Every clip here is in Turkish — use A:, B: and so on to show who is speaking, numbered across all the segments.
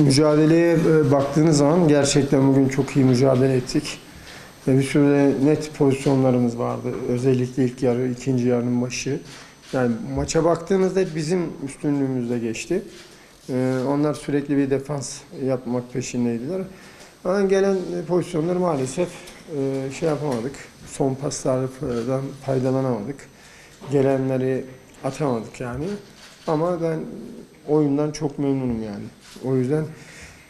A: Mücadeleye e, baktığınız zaman gerçekten bugün çok iyi mücadele ettik. Bir sürü net pozisyonlarımız vardı. Özellikle ilk yarı, ikinci yarının başı. Yani maça baktığınızda bizim üstünlüğümüzde geçti. Ee, onlar sürekli bir defans yapmak peşindeydiler. Ama gelen pozisyonları maalesef e, şey yapamadık. Son paslardan faydalanamadık. Gelenleri atamadık yani. Ama ben oyundan çok memnunum yani. O yüzden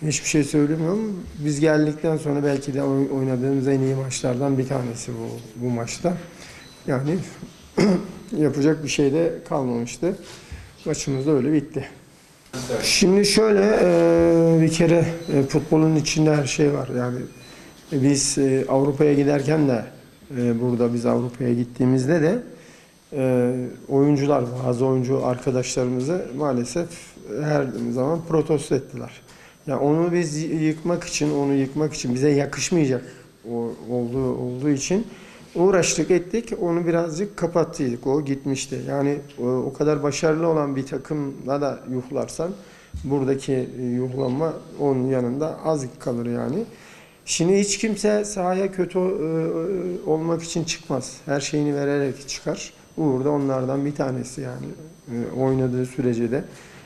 A: hiçbir şey söylemiyorum. Biz geldikten sonra belki de oy- oynadığımız en iyi maçlardan bir tanesi bu, bu maçta. Yani yapacak bir şey de kalmamıştı. Maçımız da öyle bitti. Şimdi şöyle e, bir kere e, futbolun içinde her şey var. Yani biz e, Avrupa'ya giderken de burada biz Avrupa'ya gittiğimizde de e, oyuncular bazı oyuncu arkadaşlarımızı maalesef her zaman protesto ettiler. Ya onu biz yıkmak için, onu yıkmak için bize yakışmayacak olduğu olduğu için uğraştık ettik. Onu birazcık kapattıydık. O gitmişti. Yani o, o kadar başarılı olan bir takımla da yuhlarsan buradaki e, yuhlanma onun yanında az kalır yani. Şimdi hiç kimse sahaya kötü e, olmak için çıkmaz. Her şeyini vererek çıkar. Uğur da onlardan bir tanesi yani. E, oynadığı sürece de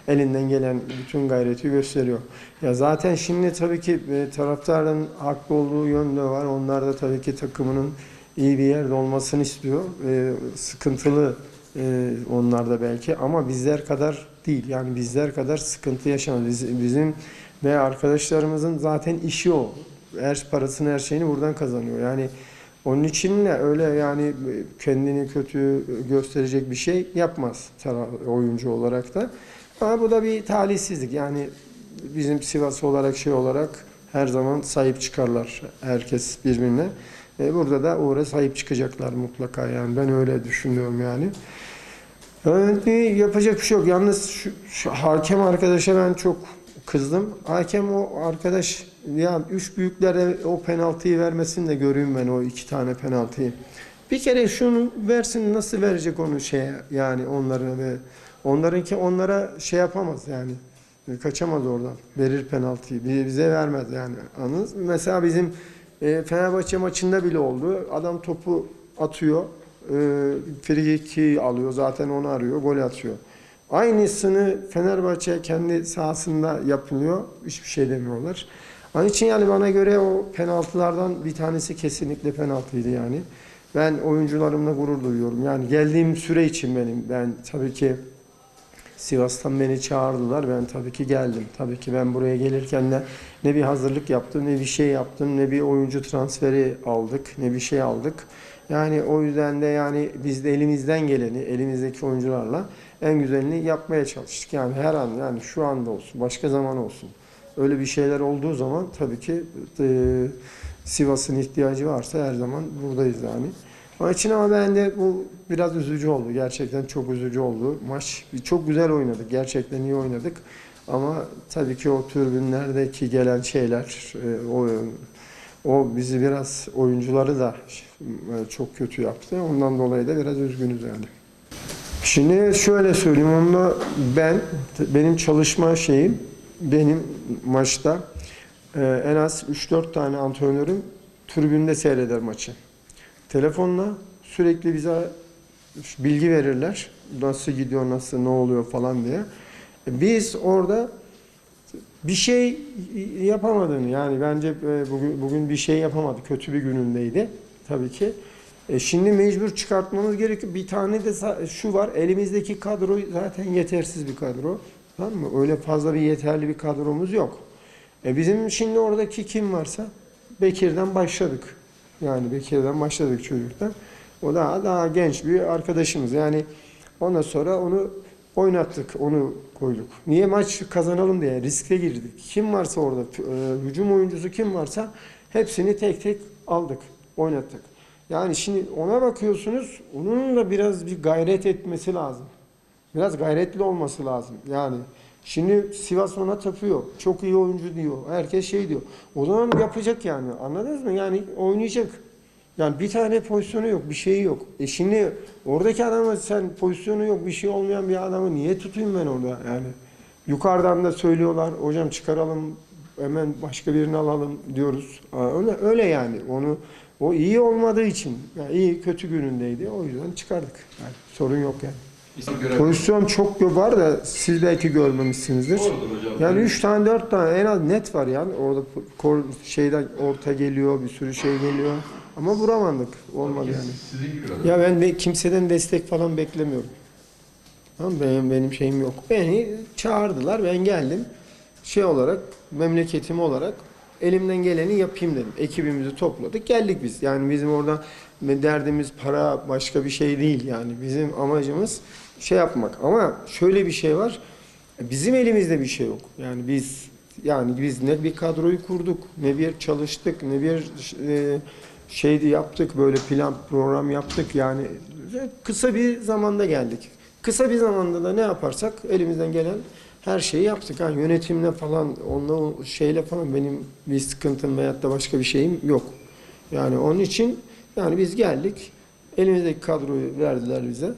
A: elinden gelen bütün gayreti gösteriyor. Ya zaten şimdi tabii ki e, taraftarın haklı olduğu yönde var. Onlar da tabii ki takımının iyi bir yerde olmasını istiyor. E, sıkıntılı e, onlar da belki ama bizler kadar değil. Yani bizler kadar sıkıntı yaşamadı. Biz, bizim ve arkadaşlarımızın zaten işi o. Her parasını her şeyini buradan kazanıyor. Yani onun için de öyle yani kendini kötü gösterecek bir şey yapmaz oyuncu olarak da. Ama bu da bir talihsizlik. Yani bizim Sivas olarak şey olarak her zaman sahip çıkarlar herkes birbirine. E, burada da Uğur'a sahip çıkacaklar mutlaka yani ben öyle düşünüyorum yani. Evet, yapacak bir şey yok. Yalnız şu, şu hakem arkadaşa ben çok kızdım. Hakem o arkadaş ya üç büyüklere o penaltıyı vermesin de göreyim ben o iki tane penaltıyı. Bir kere şunu versin nasıl verecek onu şeye yani onlara ve onlarınki onlara şey yapamaz yani kaçamaz oradan. Verir penaltıyı. Bi- Bize vermez yani. Anladınız mı? Mesela bizim e, Fenerbahçe maçında bile oldu. Adam topu atıyor. E, free alıyor. Zaten onu arıyor. Gol atıyor. Aynısını Fenerbahçe kendi sahasında yapılıyor. Hiçbir şey demiyorlar. Onun için yani bana göre o penaltılardan bir tanesi kesinlikle penaltıydı yani. Ben oyuncularımla gurur duyuyorum. Yani geldiğim süre için benim ben tabii ki Sivas'tan beni çağırdılar. Ben tabii ki geldim. Tabii ki ben buraya gelirken de ne bir hazırlık yaptım, ne bir şey yaptım, ne bir oyuncu transferi aldık, ne bir şey aldık. Yani o yüzden de yani biz de elimizden geleni, elimizdeki oyuncularla en güzelini yapmaya çalıştık. Yani her an, yani şu anda olsun, başka zaman olsun. Öyle bir şeyler olduğu zaman tabii ki e, Sivas'ın ihtiyacı varsa her zaman buradayız yani. Onun için ama ben de bu biraz üzücü oldu. Gerçekten çok üzücü oldu. Maç çok güzel oynadık. Gerçekten iyi oynadık. Ama tabii ki o tribünlerdeki gelen şeyler e, o o bizi biraz oyuncuları da e, çok kötü yaptı. Ondan dolayı da biraz üzgünüz yani. Şimdi şöyle söyleyeyim onda ben benim çalışma şeyim benim maçta e, en az 3-4 tane antrenörüm tribünde seyreder maçı. Telefonla sürekli bize bilgi verirler. Nasıl gidiyor, nasıl, ne oluyor falan diye. Biz orada bir şey yapamadığını yani bence e, bugün, bugün bir şey yapamadı. Kötü bir günündeydi tabii ki. E şimdi mecbur çıkartmamız gerekiyor. Bir tane de şu var. Elimizdeki kadro zaten yetersiz bir kadro. Tamam mı? Öyle fazla bir yeterli bir kadromuz yok. E bizim şimdi oradaki kim varsa Bekir'den başladık. Yani Bekir'den başladık çocuktan. O daha daha genç bir arkadaşımız. Yani ondan sonra onu oynattık, onu koyduk. Niye maç kazanalım diye riske girdik. Kim varsa orada, e, hücum oyuncusu kim varsa hepsini tek tek aldık, oynattık. Yani şimdi ona bakıyorsunuz, onun da biraz bir gayret etmesi lazım. Biraz gayretli olması lazım. Yani şimdi Sivas ona tapıyor. Çok iyi oyuncu diyor. Herkes şey diyor. O zaman yapacak yani. Anladınız mı? Yani oynayacak. Yani bir tane pozisyonu yok, bir şeyi yok. E şimdi oradaki adamı sen pozisyonu yok, bir şey olmayan bir adamı niye tutayım ben orada yani? Yukarıdan da söylüyorlar hocam çıkaralım hemen başka birini alalım diyoruz. Öyle, öyle yani onu o iyi olmadığı için yani iyi kötü günündeydi o yüzden çıkardık. Yani sorun yok yani. Pozisyon çok var da siz belki görmemişsinizdir.
B: Hocam.
A: Yani 3 tane 4 tane en az net var yani. Orada kor, şeyden orta geliyor, bir sürü şey geliyor. Ama vuramadık. Olmadı yani.
B: Sizin gibi.
A: Ya ben de kimseden destek falan beklemiyorum. Tamam benim benim şeyim yok. Beni çağırdılar, ben geldim. Şey olarak, memleketim olarak elimden geleni yapayım dedim. Ekibimizi topladık, geldik biz. Yani bizim orada derdimiz para başka bir şey değil yani. Bizim amacımız şey yapmak. Ama şöyle bir şey var. Bizim elimizde bir şey yok. Yani biz yani biz ne bir kadroyu kurduk, ne bir çalıştık, ne bir e, şeydi yaptık, böyle plan program yaptık. Yani kısa bir zamanda geldik. Kısa bir zamanda da ne yaparsak elimizden gelen her şeyi yaptık. Ha, yönetimle falan, onunla şeyle falan benim bir sıkıntım veyahut da başka bir şeyim yok. Yani onun için yani biz geldik. Elimizdeki kadroyu verdiler bize.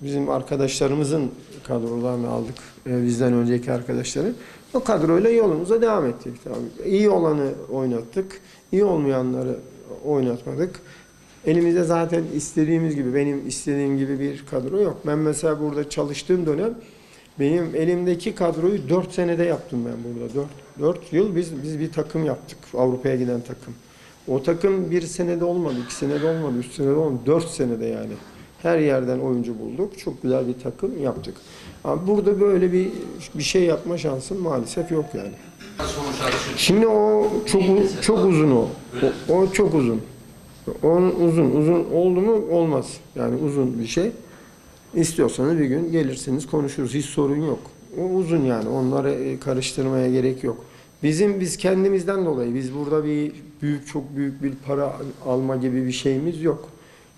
A: Bizim arkadaşlarımızın kadrolarını aldık. e, bizden önceki arkadaşların. O kadroyla yolumuza devam ettik. Tabii. İyi olanı oynattık. iyi olmayanları oynatmadık. Elimizde zaten istediğimiz gibi, benim istediğim gibi bir kadro yok. Ben mesela burada çalıştığım dönem benim elimdeki kadroyu 4 senede yaptım ben burada. 4, 4 yıl biz biz bir takım yaptık. Avrupa'ya giden takım. O takım bir senede olmadı, iki senede olmadı, üç senede olmadı, dört senede yani. Her yerden oyuncu bulduk. Çok güzel bir takım yaptık. Ama burada böyle bir bir şey yapma şansım maalesef yok yani. Şimdi o çok çok uzun o. O, o çok uzun. Onun uzun uzun oldu mu olmaz. Yani uzun bir şey. İstiyorsanız bir gün gelirsiniz konuşuruz. Hiç sorun yok. O uzun yani. Onları e, karıştırmaya gerek yok. Bizim biz kendimizden dolayı biz burada bir büyük çok büyük bir para alma gibi bir şeyimiz yok.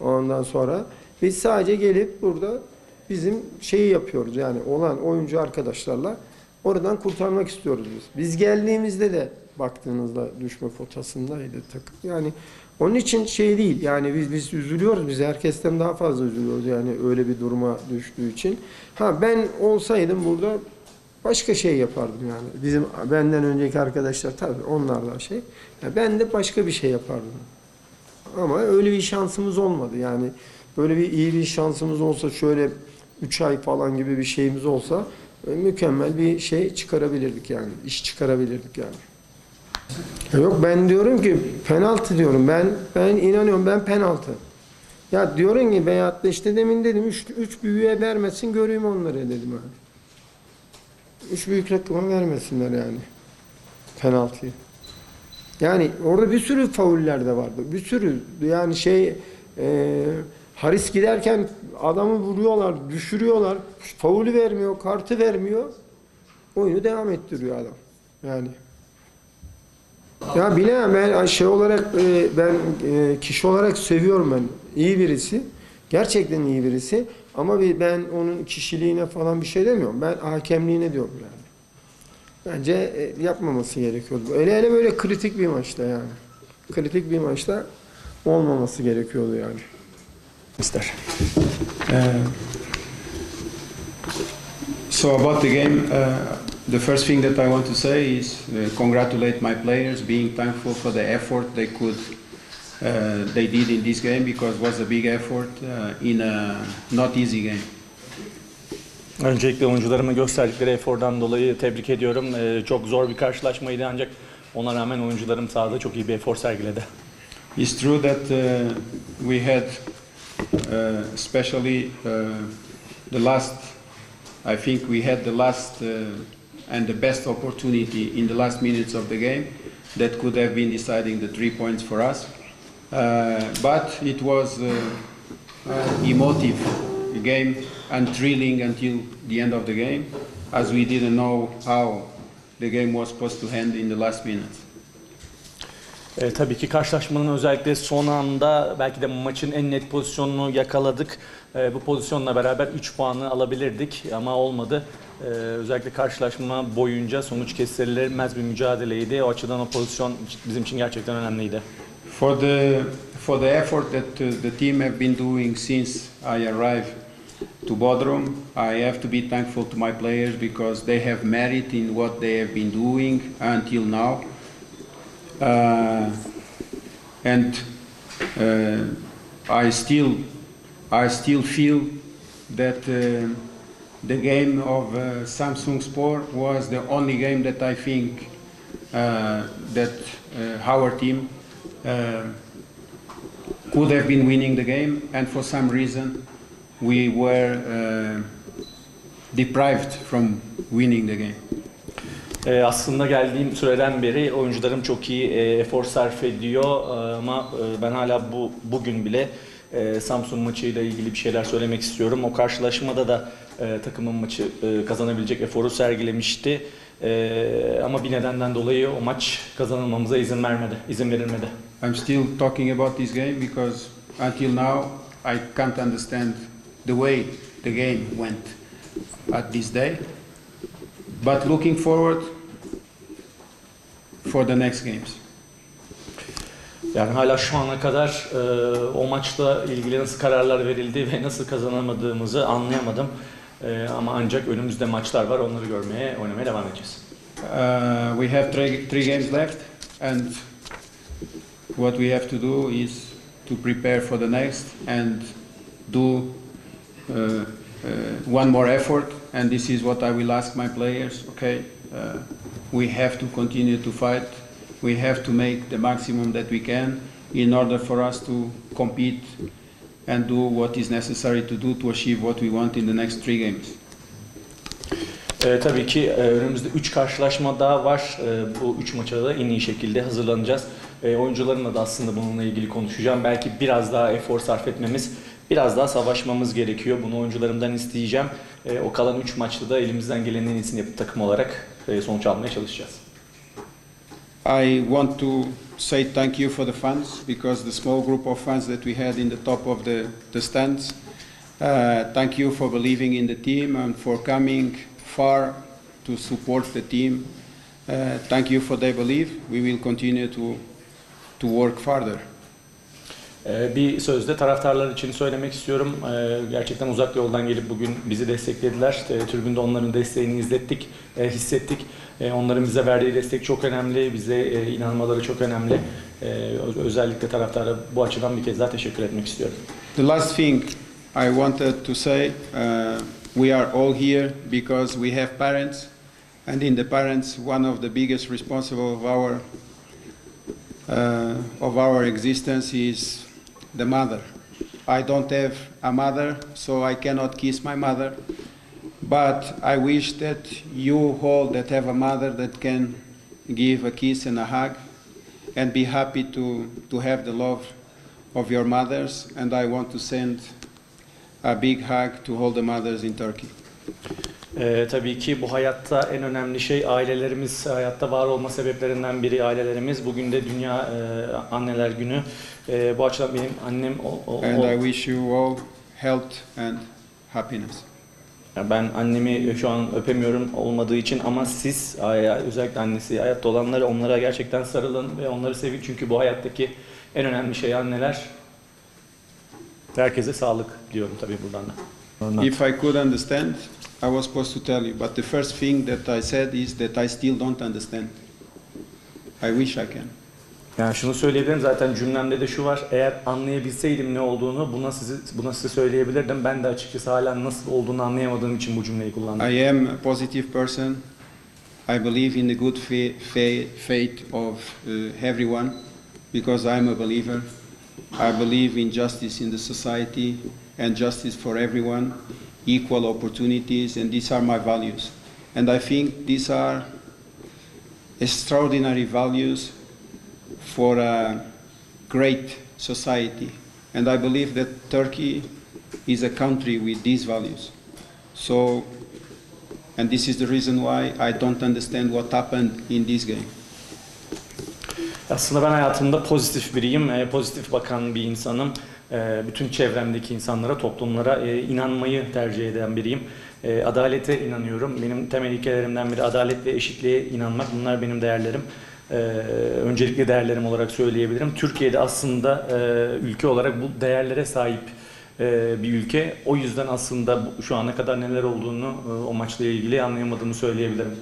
A: Ondan sonra biz sadece gelip burada bizim şeyi yapıyoruz. Yani olan oyuncu arkadaşlarla oradan kurtarmak istiyoruz biz. Biz geldiğimizde de baktığınızda düşme potasındaydı takım. Yani onun için şey değil. Yani biz biz üzülüyoruz. Biz herkesten daha fazla üzülüyoruz yani öyle bir duruma düştüğü için. Ha ben olsaydım burada başka şey yapardım yani. Bizim benden önceki arkadaşlar tabii onlar da şey. Ya ben de başka bir şey yapardım. Ama öyle bir şansımız olmadı. Yani böyle bir iyi bir şansımız olsa şöyle 3 ay falan gibi bir şeyimiz olsa e, mükemmel bir şey çıkarabilirdik yani. İş çıkarabilirdik yani. Yok ben diyorum ki penaltı diyorum. Ben ben inanıyorum ben penaltı. Ya diyorum ki veyahut da işte demin dedim 3 3 büyüğe vermesin göreyim onları dedim abi. Üç büyük rakama vermesinler yani penaltıyı. Yani orada bir sürü fauller de vardı. Bir sürü yani şey e, Haris giderken adamı vuruyorlar, düşürüyorlar. Faulü vermiyor, kartı vermiyor. Oyunu devam ettiriyor adam. Yani. Ya bilemem ben şey olarak e, ben e, kişi olarak seviyorum ben. İyi birisi. Gerçekten iyi birisi. Ama ben onun kişiliğine falan bir şey demiyorum. Ben hakemliğine diyorum yani. Bence e, yapmaması gerekiyordu. Öyle hele böyle kritik bir maçta yani. Kritik bir maçta olmaması gerekiyordu yani.
C: Mister. Uh, so about the game, uh, the first thing that I want to say is uh, congratulate my players, being thankful for the effort they could, uh, they did in this game because it was a big effort uh, in a not easy game.
D: Öncelikle oyuncularıma gösterdikleri efordan dolayı tebrik ediyorum. Ee, çok zor bir karşılaşmaydı ancak ona rağmen oyuncularım sahada çok iyi bir efor sergiledi.
C: It's true that uh, we had, uh, especially uh, the last, I think we had the last uh, and the best opportunity in the last minutes of the game that could have been deciding the three points for us. Uh, but it was uh, uh, emotive game and thrilling until the end of the game, as we didn't know how the game was supposed to end in the last minutes.
D: Ee, tabii ki karşılaşmanın özellikle son anda belki de maçın en net pozisyonunu yakaladık. Ee, bu pozisyonla beraber 3 puanı alabilirdik ama olmadı. Ee, özellikle karşılaşma boyunca sonuç kestirilemez bir mücadeleydi. O açıdan o pozisyon bizim için gerçekten önemliydi.
C: For the for the effort that uh, the team have been doing since I arrived to Bodrum. I have to be thankful to my players because they have merit in what they have been doing until now. Uh, and uh, I still, I still feel that uh, the game of uh, Samsung Sport was the only game that I think uh, that uh, our team uh, could have been winning the game, and for some reason we were uh, deprived from winning the game.
D: Ee, aslında geldiğim süreden beri oyuncularım çok iyi e, efor sarf ediyor Ee, ama e, ben hala bu bugün bile e, Samsun maçıyla ilgili bir şeyler söylemek istiyorum. O karşılaşmada da e, takımın maçı e, kazanabilecek eforu sergilemişti. E, ama bir nedenden dolayı o maç kazanılmamıza izin vermedi, izin verilmedi.
C: I'm still talking about this game because until now I can't understand the way the game went at this day. But looking forward for the next games.
D: Yani hala şu ana kadar e, o maçla ilgili nasıl kararlar verildi ve nasıl kazanamadığımızı anlayamadım. E, ama ancak önümüzde maçlar var, onları görmeye, oynamaya devam edeceğiz.
C: Uh, we have three, three games left, and what we have to do is to prepare for the next and do uh, uh, one more effort. And this is what I will ask my players. Okay, uh, we have to continue to fight. We have to make the maximum that we can in order for us to compete and do what is necessary to do to achieve what we want in the next three games.
D: E, tabii ki e, önümüzde 3 karşılaşma daha var. E, bu 3 maça da en iyi şekilde hazırlanacağız. E, oyuncularımla da aslında bununla ilgili konuşacağım. Belki biraz daha efor sarf etmemiz, biraz daha savaşmamız gerekiyor. Bunu oyuncularımdan isteyeceğim. E, o kalan 3 maçta da elimizden gelenin en iyisini yapıp takım olarak e, sonuç almaya çalışacağız.
C: I want to say thank you for the fans because the small group of fans that we had in the top of the, the stands. Uh, thank you for believing in the team and for coming far to support the team. Uh, thank you for their belief. We will continue to, to work further.
D: Ee, Bir sözde taraftarlar için söylemek istiyorum. Ee, Gerçekten uzak yoldan gelip bugün bizi desteklediler. Ee, Tribünde onların desteğini izlettik, e, hissettik. Onların bize verdiği destek çok önemli, bize e, inanmaları çok önemli. Özellikle taraftara bu açıdan bir kez daha teşekkür etmek istiyorum.
C: The last thing I wanted to say uh, we are all here because we have parents, and in the parents, one of the biggest responsible of our uh, of our existence is the mother. I don't have a mother, so I cannot kiss my mother. But I wish that you all that have a mother that can give a kiss and a hug and be happy to, to have the love of your mothers. And I want to send a big hug to all the mothers in Turkey.
D: Ee, tabii ki bu hayatta en önemli şey ailelerimiz, hayatta var olma sebeplerinden biri ailelerimiz. Bugün de Dünya e, Anneler Günü. E, bu açıdan benim annem o, o-
C: And
D: o-
C: I wish you all health and happiness.
D: Ben annemi şu an öpemiyorum olmadığı için ama siz özellikle annesi hayatta olanları onlara gerçekten sarılın ve onları sevin çünkü bu hayattaki en önemli şey anneler. Herkese sağlık diyorum tabii buradan da.
C: If I could understand, I was supposed to tell you, but the first thing that I said is that I still don't understand. I wish I can.
D: Yani şunu söyleyebilirim zaten cümlemde de şu var. Eğer anlayabilseydim ne olduğunu buna sizi buna size söyleyebilirdim. Ben de açıkçası hala nasıl olduğunu anlayamadığım için bu cümleyi kullandım.
C: I am a positive person. I believe in the good fa- fa- fate of uh, everyone because I'm a believer. I believe in justice in the society and justice for everyone, equal opportunities, and these are my values. And I think these are extraordinary values for a great society. And I believe that Turkey is a country with these values. So and this is the reason why I don't understand what happened in this game.
D: Aslında ben hayatımda pozitif biriyim, pozitif bakan bir insanım. E, bütün çevremdeki insanlara, toplumlara e, inanmayı tercih eden biriyim. E, adalete inanıyorum. Benim temel ilkelerimden biri adalet ve eşitliğe inanmak. Bunlar benim değerlerim. E, öncelikli değerlerim olarak söyleyebilirim. Türkiye'de aslında e, ülke olarak bu değerlere sahip e, bir ülke. O yüzden aslında şu ana kadar neler olduğunu o maçla ilgili anlayamadığımı söyleyebilirim.